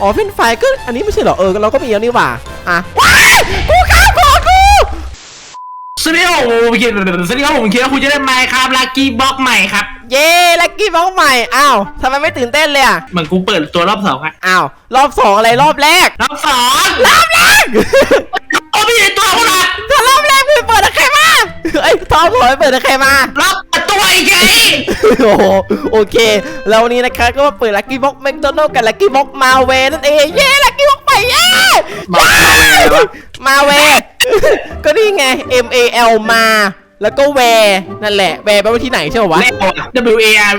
อ๋อเฟรนช์ฟรายก็อันนี้ไม่ใช่เหรอ เออเราก็มีแล้วนี่หว่า อะว้ายกูข้ามของกูสวัสดีครับผมคิดสวัสดีครับผมคิดว่าคุณจะได้ไมค์ครับลักกี้บ็อกใหม่ครับ เย้ลักกี้บ็อกใหม่ อ้าวทำไมไม่ตื่นเต้นเลยอะเหมือนกูเปิดตัวรอบสองอะอ้าว รอบสองอะไรรอบแรก รอบสองรอบแรกโอ้ไม่ใช่ตัวคุณหรอกถ้ารอบแรกมึงเปิดกับใครมา เอ้ยทอมถอยเปิดใครมารอบเปิดตัวอีกไงโอ้โหโอเค แล้ววันนี้นะคะก็มาเปิดลักกี้บ็อกแมคโดนัลกับลักกี้บ็อกมาเวนั่นเอง เย้ลักกี้บ็อกใหม่เย้มาเวมาเว ก็นี่ไง M A L มา แล้วก็แวนั่นแหละ แวแปลว่าที่ไหนใช่ป่าวะ แล้วอะ W A R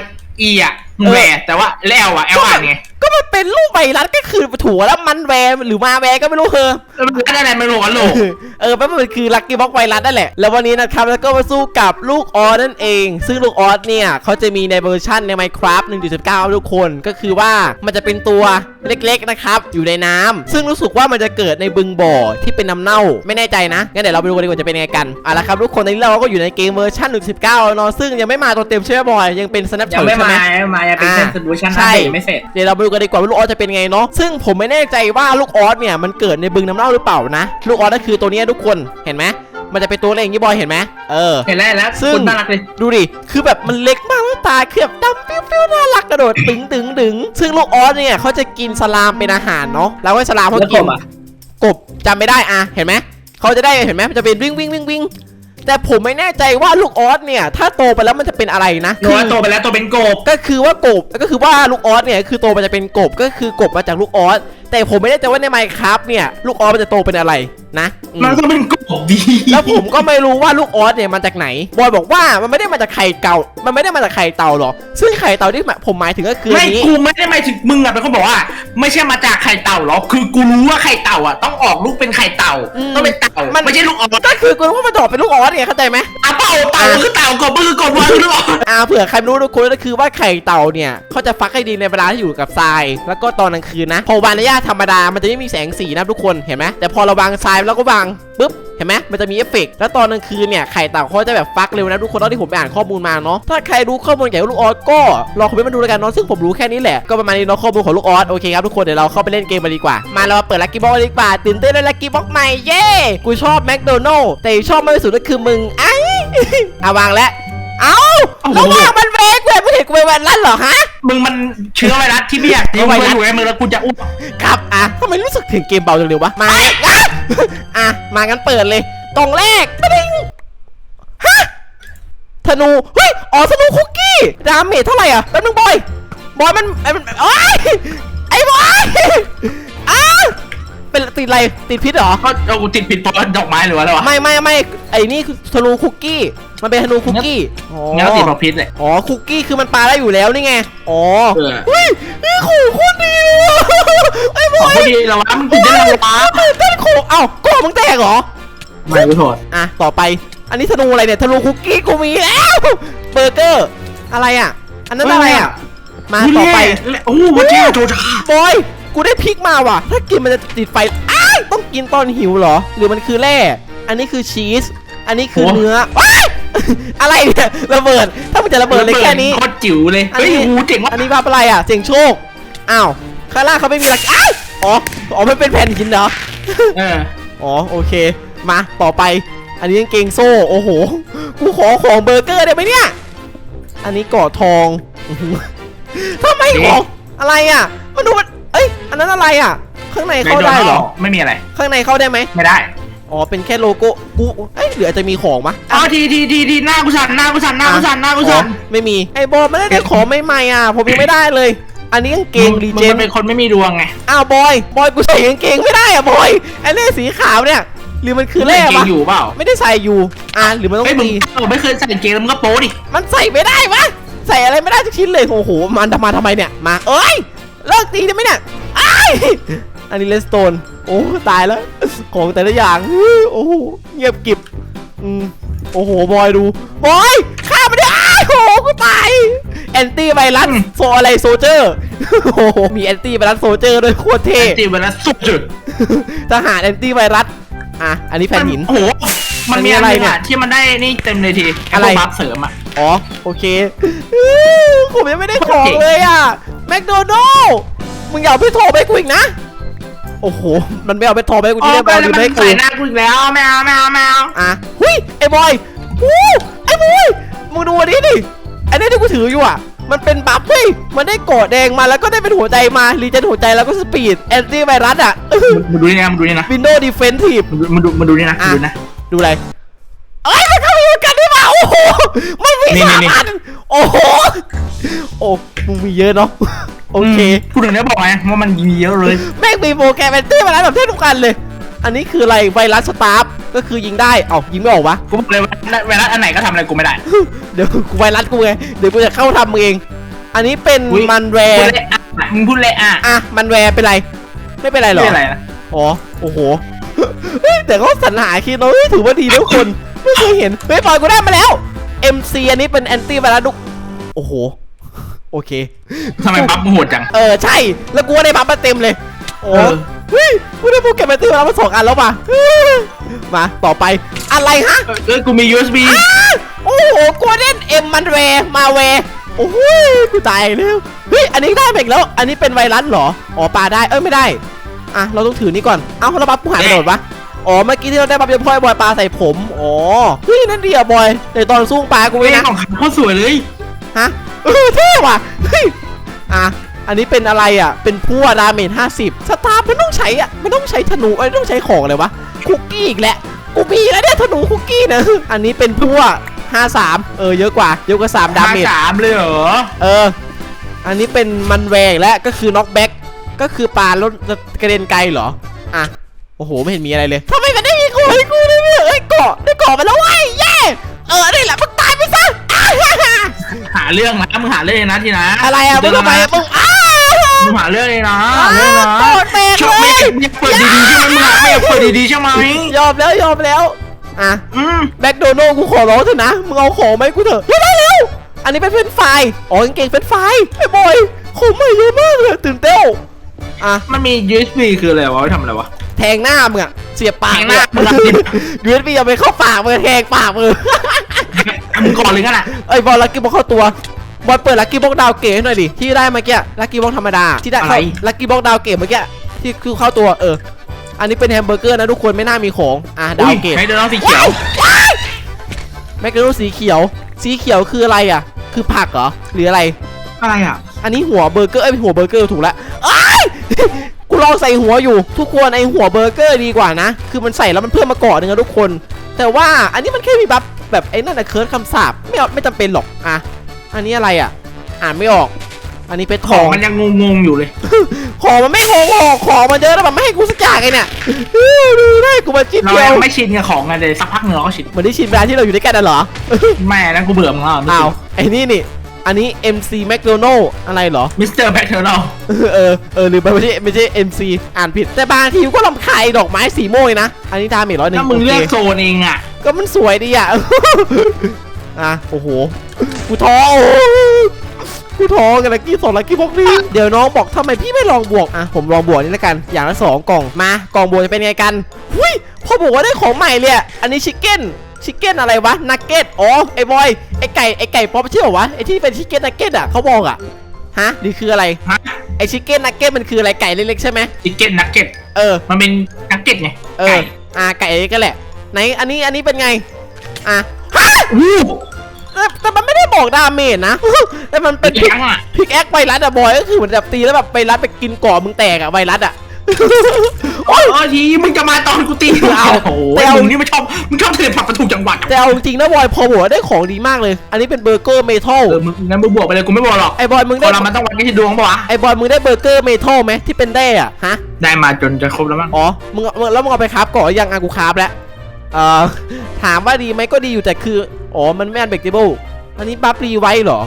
E อะมันแหวแต่ว่าแล้วอะ L อ่านไง ก็มันเป็นรูปไวรัสก็คือถั่วแล้วมันแวหรือมาแวก็ไม่รู้เธอ แล้วมันได้อะไรไม่รู้กันโหลกเออแปลว่ามันคือลักกี้บ็อกไวรัสนั่นแหละ แล้ววันนี้นะครับแล้วก็มาสู้กับลูกออสนั่นเอง ซึ่งลูกออสเนี่ยเขาจะมีในเวอร์ชันใน Minecraft 1.19 ทุกคนก็คือว่ามันจะเป็นตัวเล็กๆนะครับ อยู่ในน้ำซึ่งรู้สึกว่ามันจะเกิดในบึงบ่อที่เป็นน้ำเน่า ไม่แน่ใจนะงั้นเดี๋ยวเราไปดูกันดีกว่าจะเป็นยังไงกันเอาละครับทุกคนตอนนี้เราก็อยู่ในเกมเวอร์ชัน1.19แล้วเนาะซึ่งยังไม่มาตัวเต็มใช่ไหมบอยยังเป็นยั snapshot งไม่ใช่มาไหมยังไม่มายังเป็นแค่อ่าสบูชันใช่นั่นเองไม่เสร็จเดี๋ยวเราไปดูกันดีกว่าว่าลูกออสจะเป็นไงเนาะซึ่งผมไม่แน่ใจว่าลูกออสเนี่ยมันเกิดในบึงน้ำเน่าหรือเปล่านะ ลูกออสก็คือตัวเนี้ยทุกคนเห็นไหมมันจะเป็นตัวเล็กอย่างนี้บอยเห็นไหมเออเห็นแล้วเห็นแล้วซึ่งคุณน่ารักเลยดูดิคือแบบมันเล็กมากแล้วตาคือแบบดำปิ้วๆน่ารักกระโดดตึงตึงตึงซึ่งลูกออสเนี่ยเขาจะกินสลามเป็นอาหารเนาะแล้วก็สลามเขาแล้วกิกนบอะกบจำไม่ได้อะเห็นไหมเขาจะได้เห็นไหมมันจะเป็นวิ่งวิ่งวิ่งวิ่ง แต่ผมไม่แน่ใจว่าลูกออสเนี่ยถ้าโตไปแล้วมันจะเป็นอะไรนะหนูว่าโตไปแล้วโตเป็นกบ ก็คือว่ากบก็คือว่าลูกออสเนี่ยคือโตมันจะเป็นกบก็คือกบมาจากลูกออส แต่ผมไม่แน่ใจว่าในไมค์ครับเนี่ยลูกออสมันจะโตเป็นอะไรนะอืมมันก็เป็นกบดีแล้วผมก็ไม่รู้ว่าลูกออสเนี่ยมาจากไหนบอยบอกว่ามันไม่ได้มาจากไข่เก่า มันไม่ได้มาจากไข่เต่าหรอกซึ่งไข่เต่าที่ผมหมายถึงก็คือไม่อันนี้กูไม่ได้หมายถึงมึงอะเป็นคนบอกว่า ไม่ใช่มาจากไข่เต่าหรอกคือกูรู้ว่าไข่เต่าอะต้องออกลูกเป็นไข่เต่าต้องเป็นเต่าไม่ใช่ลูกออกก็คือกูรู้ว่ามันดอกเป็นลูกออสเนี่ยเข้าใจไหม อะเต่าเต่าคือเต่ากบคือกบว่าคือลูกออกอ่าเผื่อใครไม่รู้ทุกคนก็คือว่าไข่เต่าเนี่ยเขาจะฟักให้ดีในเวลาที่อยู่กับทราย แล้วก็ตอนกลางคืนนะพอวางในหญ้าธรรมดามันจะไม่มีแสงสีนะทุกคนเห็นไหมแต่พอเราวางทรายแล้วก็วางปุ๊บเห็นไหมมันจะมีเอฟเฟกต์แล้วตอนกลางคืนเนี่ยไข่เต่าเขาจะแบบฟักเร็วนะทุกคนตอนที่ผมไปอ่านข้อมูลมาเนาะถ้าใครรู้ข้อมูลเกี่ยวกับลูกออสก็ลองคอมเมนต์มาดูแล้วกันเนาะซึ่งผมรู้แค่นี้แหละก็ประมาณนี้เนาะข้อมูลของลูกออสโอเคครับทุกคนเดี๋ยวเราเข้าไปเล่นเกมกันดีกว่ามาเรามาเปิดลักกี้บ็อกดีกว่าตื่นเต้นเลยลักกี้บ็อกใหม่เย้กูชอบแมคโดนัลล์แต่ชอบมากที่สุดก็คือมึงไอ้อาวางแล้วเอ้าแล้วว่ามันเวกเว้ยไม่เห็นกูไปวันลั่นเหรอฮะ มึงมันเชื้อไวรัสที่ไม่อยากทิ้งไว้อยู่ในมือแล้วกูจะอุ้มครับอะทำไมรู้สึกถึงเกมเบาจังเลยวะ มาอะอะมางั้นเปิดเลย กล่องแรกปะดิงฮะธนู เฮ้ย อ๋อธนูคุกกี้ ดาเมจเท่าไหร่อะแป๊บนึงบอย บอยมันไอ้มันโอ้ยไอ้บอยอ้าเป็นติด อะไรติดพิษเหรอ ก็เอากูติดผิดเพราะดอกไม้หรือว่าอะไรวะไม่ไม่ไม่ไอ้นี่คือธนูคุกกี้มันเป็นธนูคุกกี้อ๋องั้นก็ติดเพราะพิษเลย อ๋อคุกกี้คือมันปาได้อยู่แล้วนี่ไงอ๋อเออ เฮ้ยนี่ขู่โคตรดีเลยอะไอ้บขออยพอดีเราวะมึงติดได้แล้ววะต้นขู่เอ้าก่อมึงแตกเหรอ ไม่กูโทษอะต่อไปอันนี้ธนูอะไรเนี่ยธนูคุกกี้กูมีแล้วเบอร์เกอร์อะไรอะ อันนั้นอะไรอะ มาต่อไป โอ้โหเมื่อกี้โจชาบอย กูได้พริกมาว่ะ ถ้ากินมันจะติดไฟอ้ายต้องกินตอนหิวเหรอ หรือมันคือแร่ อันนี้คือชีส อันนี้คือเนื้อว้ายอะไรเนี่ยระเบิด ถ้ามันจะระเบิดเลยแค่นี้โคตรจิ๋วเลยอันเฮ้ยนี้หูเจ๋งว่ะอันนี้ว่าอะไรอะเสียงโชค อ้าวข้างล่างเขาไม่มีหลักอ้าวอ๋อ อ๋อมันเป็นแผ่นหินเหรอเอออ๋อโอเค มาต่อไป อันนี้กางเกงโซ่ โอ้โห กูขอของเบอร์เกอร์ได้ไหมเนี่ย อันนี้กอดทองอื้อหือทำไมของอะไรอะ มันดูมัน เอ้ย อันนั้นอะไรอะ ข้างในเข้าได้เหรอ ไม่มีอะไร ข้างในเข้าได้ไหมไม่ได้ อ๋อ เป็นแค่โลโก้กูเอ้ยหรืออาจจะมีของมะอ๋อทีทีทีทีหน้ากูสั่นหน้ากูสั่นหน้ากูสั่นหน้ากูสั่นอ๋อไม่มี ไอ้บอลไม่ได้ได้ของใหม่ๆอะ ผมยังไม่ได้เลย อันนี้กางเกงรีเจมันเป็นคนไม่มีดวงไง อ้าวบอย บอยกูใส่กางเกงไม่ได้อะบอย ไอ้เล่สีขาวเนี่ย หรือมันคือแร่เกปะงอยู่เปล่า ไม่ได้ใส่อยู่ อะหรือมันต้องเฮ้ยมึงมีเออไม่เคยใส่เกงแล้วมึงก็โป๊ดิ มันใส่ไม่ได้วะใส่อะไรไม่ได้ทุกชิ้นเลย โอ้โห มันทำมาทำไมเนี่ย มา เอ้ย เลิกตีได้ไหมเนี่ยอ้าย อันนี้เลสโตน โอ้ตายแล้ว ของแต่ละอย่าง โอ้โหเงียบกริบอืมโอ้โห บอยดู บอยฆ่ามันดิอ้ายโอ้โหกูตาย แอนตี้ไวรัสโซอะไรโซเจอร์ โอ้โห มีแอนตี้ไวรัสโซเจอร์ด้วยโคตรเท่ ตีเวลาสุดจุดทหารแอนตี้ไวรัส อะ อันนี้แผ่นหิน โอ้โห มันมีอัอะนไรนี้อะไรเนี่เนี่ยยที่มันได้นี่เต็มเลยทีอะไรบัฟเสริมอะ อ๋อ โอเคอื้อผมยังไม่ได้ของเลยอะ แมคโดนัลล์มึงอย่าเอาไปโทรไปกูอีกนะ โอ้โห มันไม่เอาไปโทรไปกูโอ้ที่เรียบไปร้อยแล้วลืมมันให้กูใส่หน้ากูอีกแล้วไม่เอาไม่เอาไม่เอาอะหุยไอ้บอยวู้ไอ้บอยมึงดูอันนี้ดิไอ้นี่ที่กูถืออยู่อะ มันเป็นบัฟเว้ยมันได้เกาะแดงมาแล้วก็ได้เป็นหัวใจมารีเจนหัวใจแล้วก็สปีดแอนตี้ไวรัสอะมึงดูนี่นะมึงดูนี่นะวินโดว์ดีเฟนทีฟมึงดูมึงดูนี่นะมึงดูนะ ดูอะไรเอ้ยมันเข้าไปอยู่กันได้ป่ะโอ้โห มันมีนี่สามนี่ อัน โอ้โห โอ้ มึงมีเยอะเนาะ โอเคพูดถึงได้บอกไงว่ามันมีเยอะเลยแม่งมีโปรแกรมแอนตี้ไวรัสแบบเท่ทุกกันเลย อันนี้คืออะไรไวรัสสตาร์ฟก็คือยิงได้เอ้ายิงไม่ออกวะกูบอกเลยว่าเวลาอันไหนก็ทำอะไรกูไม่ได้ เดี๋ยวกูไวรัสกูไงเดี๋ยวกูจะเข้าทำมึงเอง อันนี้เป็นอุ๊ยมันแวพูดร์เลยอะมึงพูดเลยอะอะมันแวร์เป็นไร ไม่เป็นไรหรอไม่อะไรนะอ๋อโอ้โหเฮ้ยแต่เขาสรรหาคีโนเฮ้ยถือว่าดีนะทุกคนไม่เคยเห็นเฮ้ยปล่อยกูได้มาแล้ว MC อันนี้เป็นแอนตี้ไวรัสดุกโอ้โห โอเค ทำไมปั๊บมึงโหดจัง เออใช่ แล้วกูได้บัฟมาเต็มเลย โอ้เออ เฮ้ยกูได้โปรแกรมแอนตี้ไวรัสมาสองอันแล้วป่ะมาต่อไปอะไรฮะ เอ้ยกูมี USB โอ้โหกูเล่นเอ็มมันแวร์มาแวร์โอ้โหกูตายแล้วเฮ้ยอันนี้ได้ไปอีกแล้ว อันนี้เป็นไวรัสเหรออ๋อปลาได้เอ้ยไม่ได้อะเราต้องถือนี่ก่อนเอ้าแล้วบัฟกูหายไปไหนหมดวะอ๋อเมื่อกี้ที่เราได้บัฟเฉพาะไอ้บอยปลาใส่ผมอ๋อเฮ้ยนั่นดีอะบอยในตอนสู้ปลากูเว้ไว้ยนะของเขาโคตรสวยเลยฮะ เออเท่ว่ะเฮ้ยอะอันนี้เป็นอะไรอะ เป็นพั่วดาเมจ50สตาร์มันต้องใช้อะมันต้องใช้ธนูเอ้ยต้องใช้ของอะไรวะคุกกี้อีกแหละกูมีแล้วเนี่ยธนูคุกกี้นะอันนี้เป็นพั่ว53เออเยอะกว่าเยอะกว่า3ดาเมจสามเลยเหรอเออ อันนี้เป็นมันแวงและก็คือน็อกแบ็กก็คือปลาลดกระเด็นไกลเหรออะโอ้โหไม่เห็นมีอะไรเลยทำไมมันได้มีของให้กูเลยเนี่ยเอ้ยเกาะได้เกาะมาแล้วเว้ยเย่เออนี่แหละมึง เรื่องนะมึงหาเรื่องเลยนะทีนะอะไรอะมึงทำไมมึงอ้ามึงหาเรื่องเลยนะหาเรื่องนะโกรธแตกชอบเลไม่ยไม่เปิดดีๆใช่ไหมมึงหาไม่เปิดดีๆใช่ไหมยอมแล้วยอมแล้วอะอืมแบ็คโดนัลกูขอร้องเถอะนะมึงเอาของมาให้กูเถอะเฮ้ยได้แล้วอันนี้เป็นเฟรนช์ฟรายอ๋อกางเกงเฟรนช์ฟรายไอ้บอยของใหม่เยอะมากเลยตื่นเต้นอะ มันมี USB คืออะไรวะไว้ทำอะไรวะ แทงหน้ามึงอะเสียบปากแทงหน้ามึงอะ ยูเอสบีเอาไปเข้าปากมึงแทงปากมึง มึงก่อนเลยกันอะไอ้ยบอลลักกี้บ็อกเข้าตัวบอลเปิดลักกี้บ็อกดาวเก๋ให้หน่อยดิที่ได้เมื่อกี้ลักกี้บ็อกธรรมดาที่ได้เข้าลักกี้บ็อกดาวเก๋เมื่อกี้ที่คือเข้าตัวเออ อันนี้เป็นแฮมเบอร์เกอร์นะทุกคนไม่น่ามีของอะดาอุ้วยเก๋ให้เดินน้องสีเขียวแมกกาโรสีเขียว สีเขียวคืออะไรอะ คือผักเหรอหรืออะไร อะไรอะอันนี้หัวเบอร์เกอร์เอ้ยหัวเบอร์เกอร์ถูกแล้วเอ้ย กูลองใส่หัวอยู่ ทุกคนไอหัวเบอร์เกอร์ดีกว่านะ คือมันใส่แล้วมันเพิ่มมาเกาะหนึ่งนะทุกคน แต่ว่าอันนี้มันแค่มีบัฟ แบบไอ้นั่นนะเคิร์ดคำสาปไม่เอาไม่จำเป็นหรอกอะอันนี้อะไรอะ อ่านไม่ออก อันนี้เป็นทขอองงมันยังงงๆอยู่เลย ของมันไม่งงหรอกของมันเยอะแล้วแบบไม่ให้กูสักอย่างไงเนี่ยอื้อดูได้กูมาจิ้มเราเดียยัวงไม่ชินกับของกันเลยสักพักหนึ่งเราก็ชินเหมือนที่ชินเวลาที่เราอยู่ด้วยกันน่ะเหรอ แม่นั่นกูเบื่อมึงแล้วอ้าวไอ้นี่นี่ อันนี้ MC McDonald อะไรเหรอ มิสเตอร์แบ็คเทอร์เราเออเออเออหรือไม่ใช่ไม่ใช่ MC อ่านผิดแต่บางทีก็ลำคายดอกไม้สีม่วงเลยนะ อันนี้ดาเมจร้อยหนึ่งถ้ามึงเลือกโคโซนเองอะ ก็มันสวยดีอะ อะ โอ้โห กูท้อโอ้โหกูท้อกันลักกี้สองลักกี้บอกนี่เดี๋ยวน้องบอกทำไมพี่ไม่ลองบวก อะ ผมลองบวกนี่แล้วกัน อย่างละสองกล่อง มากล่องบวกจะเป็นไงกันหุ้ยพอบอกว่าได้ของใหม่เลยอะอันนี้ชิคเก้นชิคเก้นอะไรวะ นักเก็ต อ๋อ ไอ้บอย ไอ้ไก่ ไอ้ไก่ป๊อปใช่เหรอวะ ไอ้ที่เป็นชิคเก้นนักเก็ตอะเขาบอกอะ ฮะ นี่คืออะไรฮะไอชิคเก้นนักเก็ตมันคืออะไรไก่เล็กๆใช่ไหมชิคเก้นนักเก็ต เออ มันเป็นนักเก็ตไง เออ อ่าไก่เล็กก็แหละ ไหนอันนี้อันนี้เป็นไง อะฮะอู้แต่แต่มันไม่ได้บอกดาเมจนะ แต่มันเป็นพิกยังอะ พิกแอคไวรัสอะบอยก็คือเหมือนแบบตีแล้วแบบไวรัสไปกินก่อมึงแตกอะไวรัสอะ โอ้ยโอ้ยทีมึงจะมาตอนกูตีเอาโอ้โหแต่เอา มึงนี่ไม่ชอบมึงชอบเทเลพอร์ตประตูจังหวัดแต่เอาจริงนะบอยพอบอกว่าได้ของดีมากเลย อันนี้เป็นเบอร์เกอร์เมทัลเออมึงงั้นมึงบวกไปเลยกูไม่บวกหรอกไอบอยมึงคได้นเรามันต้องวัดกันที่ดวงปะวะไอบอยมึงได้เบอร์เกอร์เมทัลไหมที่เป็นแด้อะฮะ ได้มาจนจะครบแล้วมั้งอ๋อมึงมึงแล้วมึงเอาไปคราฟก่อนหรือยังอะกูคราฟแล้ว เอ่อถามว่าดีไหมก็ดีอยู่แต่คือ อ๋อ มันไม่อันเบรกเบิลอันนี้บัฟรีไว้เหรอ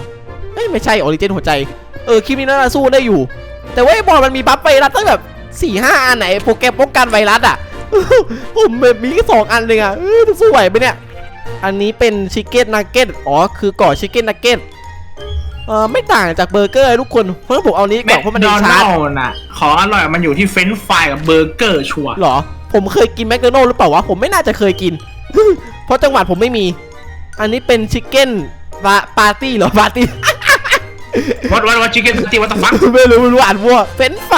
เอ้ยไม่ใช่ออริเจนหัวใจ เออคลิปนี้น่าจะสู้ได้อยู่ แต่ว่าไอ้บอลมันมีบัฟไวรัสตั้งแบบสี่ห้าอันไหนโปรแกรมป้องกันไวรัสอะผมแบบมีแค่สองอันเลยอะเออจะสู้ไหวไหมเนี่ย อันนี้เป็นชิคเก้นนักเก็ต อ๋อ คือก่อชิคเก้นนักเก็ตเออไม่ต่างจากเบอร์เกอร์ทุกคน เพราะผมเอานี้ก่อนเพราะมันดดีอนชาร์จลน่ะของอร่อยมันอยู่ที่เฟรนช์ฟรายกับเบอร์เกอร์ชัวร์หรอ ผมเคยกินแมคโดนัลล์หรือเปล่าวะ ผมไม่น่าจะเคยกิน เพราะจังหวัดผมไม่มี อันนี้เป็นชิคเก้นปาปาร์ตี้เหรอปาร์ตี้ วัดวัดวัดชิคเก้นตีวัดตะฟัง ไม่รู้ไม่รู้อ่านมั่วเฟนไฟ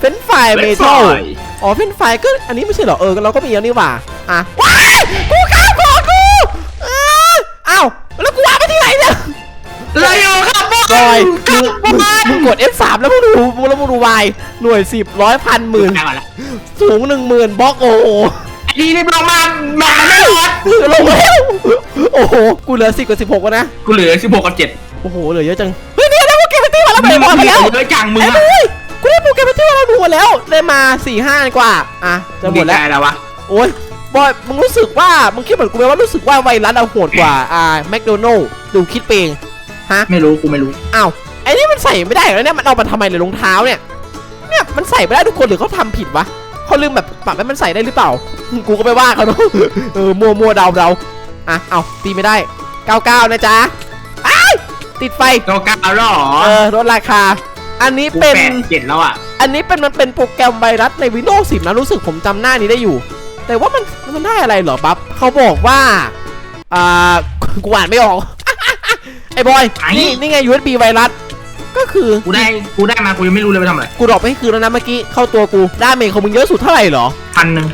เฟนไฟเมทัล French fry อ๋อเฟนไฟก็อันนี้ไม่ใช่เหรอ เออเราก็มีแล้วนี่หว่า อะว้ายกูข้ามของกูอ้าวอ้าวแล้วกูวางไปที่ไหนเนี่ย เลยอยู่ครั บบบอยคมึรับงบมึงอยมึงกด F3 แล้วมึงดูมึงแล้วมึงดู Y หน่วยสิบร้อยพันหมื่นไปก่อนละสูงหนึ่งหมื่นบล็อกโอ้โหอันนี้รีบลงมามามันไม่รอดลงแล้วโอ้โหกูเหลือสิบกับสิบหกแล้วนะกูเหลือสิบหกกับเจ็ดโอ้โหเหลือเยอะจังเฮ้ยเนี่ยแล้วกูเก็บไปตีมาแล้วไปบอลไปแล้วเยอะจังมึงไอ้อะบุ้ยกูได้โปรแกรมไปที่เราดูหมดแล้วได้มา4ี่ห้ากว่าอะจะหมดแล้วดีใจแล้ววะโอ้ยบอยมึงรู้สึกว่ามึงคิดเหมือนกูไหมว่ารู้สึกว่าไวรัสเราโหดกว่าอ่าแมคโดนัลล์ดูคิดเอง ฮะ ไม่รู้กูไม่รู้ อ้าว ไอ้นี่มันใส่ไม่ได้เหรอเนี่ย มันเอามาทำไมเลยรองเท้าเนี่ย เนี่ยมันใส่ไม่ได้ทุกคนหรือเขาทำผิดวะเขาลืมแบบปรับให้มันใส่ได้หรือเปล่า กูก็ไม่ว่าเขาเนอะเออมัวมัวเดาเดาอะ เอาตีไม่ได้99นะจ๊ะอ้ายติดไฟเก้าเก้าแล้วเหรอเออลดราคา อันนี้กูเป็น แปดเจ็ดแล้วอะ อันนี้เป็นมันเป็นโปรแกรมไวรัสใน Windows 10นะรู้สึกผมจำหน้านี้ได้อยู่ แต่ว่ามันมันได้อะไรเหรอบัฟเขาบอกว่า อ่า กูอ่านไม่ออก ไอ้บอยไหนนี่นี่ไง USB ไวรัส ก็คือ กูได้กูได้มากูยังไม่รู้เลยไปทำอะไรกูดรอกไปให้คืนแล้วนะเมื่อกี้ เข้าตัวกูดาเมจของมึงเยอะสุดเท่าไหร่เหรอ พันหนึ่ง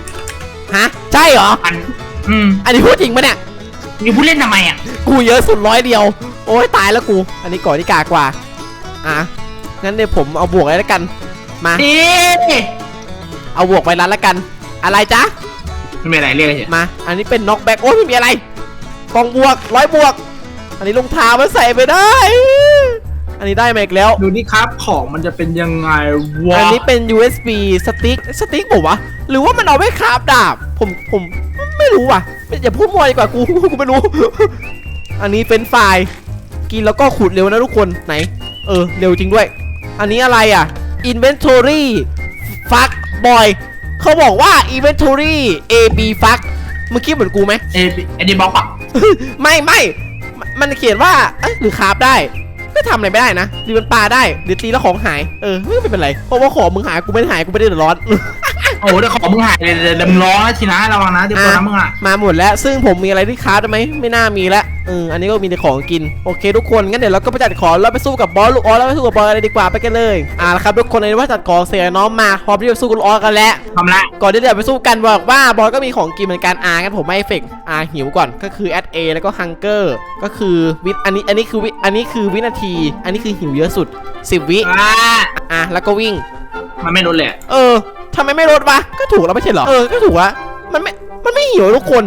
ฮะ ใช่เหรอ พันอืมอันนี้พูดจริงปะเนี่ยอยู่พูดเล่นทำไมอะกูเยอะสุดร้อยเดียว โอ้ยตายแล้วกู อันนี้ก่อนที่กากว่า อะ งั้นเดี๋ยวผมเอาบวกเลยแล้วกัน มา เอ๊ะเอาบวกไวรัสแล้วกัน อะไรจ๊ะ ไม่มีอะไรเรียกเฉยมา อันนี้เป็นน็อกแบ็กโอ้ยไม่มีอะไรกองบวกร้อยบวก อันนี้รองเท้ามันใส่ไปได้ อันนี้ได้มาอีกแล้ว ดูนี่ครับของมันจะเป็นยังไงวะอันนี้เป็น USB สติ๊กสติ๊กผมวะหรือว่ามันเอาไว้คราฟดาบผมผมไม่รู้ว่ะอย่าพูดมั่วดีกว่ากูกูไม่รู้ อันนี้เป็นไฟล์กินแล้วก็ขูดเร็วนะทุกคนไหน เออ เร็วจริงด้วย อันนี้อะไรอะ Inventory ฟักบอยเขาบอกว่า Inventory AB ฟักมึงคิดเหมือนกูไหมเอเอดีบล็อกอะไม่ไม่ มันเขียนว่าเอ้ยหรือคาบได้ ก็ทำอะไรไม่ได้นะหรือมันปลาได้หรือตีแล้วของหาย เออไม่เป็นไร เพราะว่าของมึงหายกูไม่ได้หายกูไม่ได้เดือดร้อน โอ้โหเดี๋ยวของมึงหายเลยเดี๋ยวเดี๋ยวมึงร้องนะทีนะระวังนะเดี๋ยวตัวน้ำมึงอะมาหมดแล้ว ซึ่งผมมีอะไรที่คราฟได้ไหมไม่น่ามีแล้วเอออันนี้ก็มีแต่ของกินโอเค ทุกคนงั้นเดี๋ยวเราก็ไปจัดของแล้วไปสู้กับบอสลูกออสแล้วไปสู้กับบอสอะไรดีกว่าไปกันเลยอ่าละครับทุกคนในว่าจัดของเสียน้องมาพร้อมที่จะสู้กับลูกออสกันแล้วทำละก่อนที่จะไปสู้กันบอกว่าบอสก็มีของกินเหมือนกันอ่างั้นผมไม่เอฟเฟกต์อ่าหิวก่อนก็คือ at a แล้วก็ hunger ก็คือวิอันนี้อันนี้คือวิอันนี้คือวินาที อันนี้คือหิวเยอะสุด 10 วิอ่าอะแล้วก็วิ่งมันไม่ลดเลยอะเออ ทำไมไม่ลดวะ ก็ถูกแล้วไม่ใช่เหรอ เออ ก็ถูกวะมันไม่ มันไม่หิวทุกคน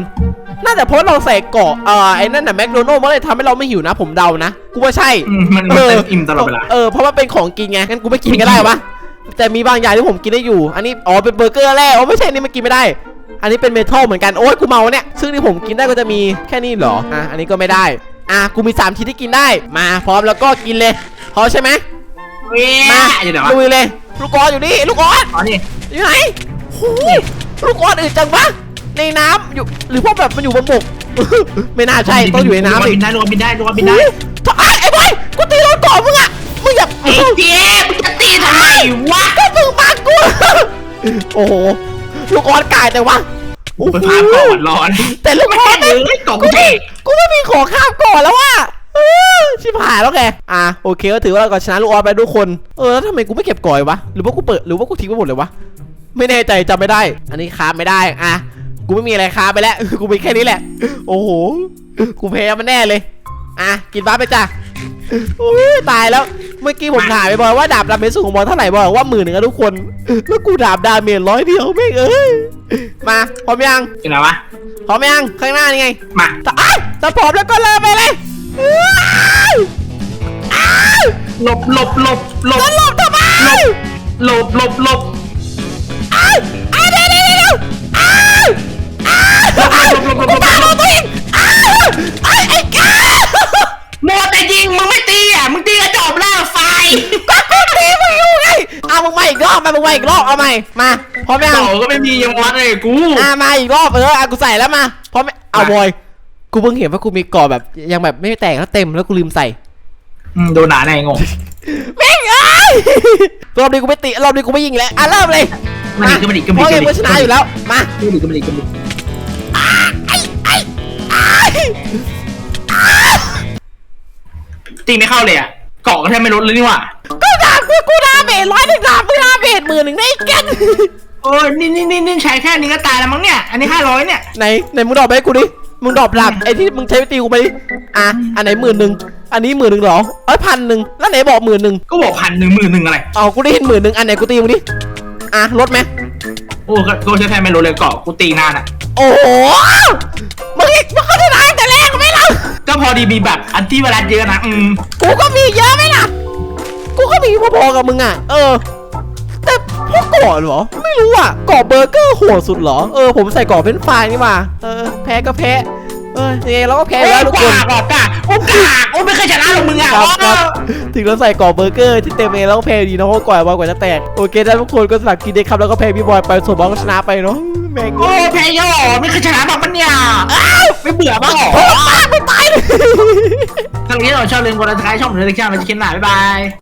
น่าจะเพราะเราใส่เกาะเอ่อไอ้นั่นน่ะแมคโดนัลล์มันเลยทำให้เราไม่หิวนะ ผมเดานะ กูว่าใช่ อืมมันมันเต็มอิ่มตลอดเวลา เออ เพราะว่าเป็นของกินไง งั้นกูไม่กินก็ได้ปะแต่มีบางอย่างที่ผมกินได้อยู่ อันนี้ อ๋อ เป็นเบอร์เกอร์แรกอ๋อไม่ใช่อันนี่มันกินไม่ได้ อันนี้เป็นเมทัลเหมือนกัน โอ้ยกูเมาเนี่ย ซึ่งที่ผมกินได้ก็จะมีแค่นี้เหรอ อะ อันนี้ก็ไม่ได้ อะ กูมี3ชิ้นที่กินได้ มา พร้อมแล้วก็กินเลยพร้อมใช่ไหม เว้ยมาเดี๋ยววะลุยเลย ลูกออสอยู่นี่ลูกออสอ๋อนี่อยู่ไหนโอ้ยลูกออสอื่นจังวะในน้ำอยู่หรือพวกแบบมันอยู่บนบก ไม่น่าใช่ต้องอยู่ในน้ำบิดินได้รวมบินได้รวมบินได้โอ้ยถ้าไอ้ไอ้บอยกูตีรถก่อนมึงอะมึงอย่าไอ้เจ๊มึงจะตีทำไมวะก็มึงมากูโอ้โหลูกออสกายแต่ว่าไปพาก่อนร้อน แต่ลูกออสเลเนี่ยยกล่องกูเจ๊ไม่กูไม่มีของข้ามก่อนแล้วว่ะเออ ชิบหายแล้วแก อะโอเคก็ถือว่าเราก็ชนะลูกออสไปทุกคน เออแล้วทำไมกูไม่เก็บก่อยวะ หรือว่ากูเปิด หรือว่ากูทิ้งไปหมดเลยวะ ไม่แน่ใจจำไม่ได้ อันนี้ค้าไม่ได้ อะ กูไม่มีอะไรค้าไปแล้ว กูมีแค่นี้แหละ โอ้โห กูแพ้มันแน่เลย อะ กินบ้าไปจ้ะโอ้ยตายแล้ว เมื่อกี้ผมถามไปบอยว่าดาบดาเมจสูงของบอลเท่าไหร่บอยบอกว่าหมื่นหนึ่งอะทุกคน แล้วกูดาบดาเมจร้อยเดียวไม่งเอ้ย มาพร้อมยังเป็นไรวะพร้อมยังข้างหน้านี่ไง มาแต่อ้าวแต่พร้อมแล้วก็เลยไปเลยอ้าวอ้าว หลบหลบหลบหลบจะหลบทำไมหลบหลบหลบอ้าวอ้าวเดี๋ยวเดี๋ยวเดี๋ยวอ้าวอ้าวหลบหลบหลบหลบหลบตามเราตัวเองอ้าวไอ้ไอ้ก้าโมแต่ยิงมึงไม่ตีอะมึงตีกระจอบล่าไฟก็กูตีมึงอยู่ไงเอามึงมาอีกรอบมามึงมาอีกรอบเอาใหม่มาพร้อมยังเต่าก็ไม่มียังวัดเลยกูอ่ามาอีกรอบเอออะกูใส่แล้วมาพร้อมไหมเอาบอย กูเพิ่งเห็นว่ากูมีกรอบแบบยังแบบไม่แตกแล้วเต็มแล้วกูลืมใส่อืมโดนหนาแน่งงแม่งเอ้ยรอบนี้กูไม่ติรอบนี้กูไม่ยิงแล้วอะเริ่มเลยมาดิก็มาดิก็มาเพราะดิเองก็ชนะอยู่แล้วมาก็มาดิก็มาดิก็มาดิตีไม่เข้าเลยอะก็เกาะก็แทบไม่ลดเลยนี่หว่าก็ดาบกูดาเมจร้อยหนึ่งดาบกูดาเมจหมื่นหนึ่งได้แกนโอ้ยนี่นี่นี่นี่ใช้แค่นี้ก็ตายแล้วมั้งเนี่ย อันนี้ห้าร้อยเนี่ยไหนไหนมึงดรอปไปให้กูดิ มึงดรอปดาบไอ้ที่มึงใช้ไปตีกูไปดิอะอันไหนหมื่นหนึ่งอันนี้หมื่นหนึ่งเหรอเอ้ยพันหนึ่งแล้วไหนบอกหมื่นหนึ่งก็บอกพันหนึ่งหมื่นหนึ่งอะไร เอากูได้เห็นหมื่นหนึ่งอันไหนกูตีมึงดิอะลดไหมโอ้ก็ก็ใช้แทบไม่ลดเลยเกาะกูตีนานอะ โอ้โหมึงอีกมึงเข้าที่ไหนแต่แรกไหมล่ะก็พอดีมีแบบอันที่เวลาเยอะนะอืมกูก็มีเยอะไหมล่ะ กูก็มีพอๆกับมึงอะ เออแต่ พวกเกาะเหรอ ไม่รู้อะเกาะเบอร์เกอร์โหดสุดเหรอ เออผมใส่เกาะเป็นไฟรายนี่มาเออแพ้ก็แพ้ เออยังไงเราก็แพ้โอ้อยู่แล้วทุกคนกากอะกากโอ้กากโอ้ไม่เคยชนะหรอกมึงอะครับอ๋อครับถึงเราใส่กรอบเบอร์เกอร์ที่เต็มเองแล้วก็แพ้ดีนะเพราะก่อนบอลกว่าจะแตกโอเคท่านทุกคนก็สลักกินเด็กครับแล้วก็แพ้พี่บอยไปส่วนบอลก็ชนะไปเนาะแม่งโอ้แพ้ย่อไม่เคยชนะบ้างปะเนี่ยไม่เบื่อบ้างหรอโอ้ตายไม่ตายเลยถ้าเราชอบเล่นบอลท้ายช่องหรือเล็กช่างเราจะเขียนหน้าบ๊ายบาย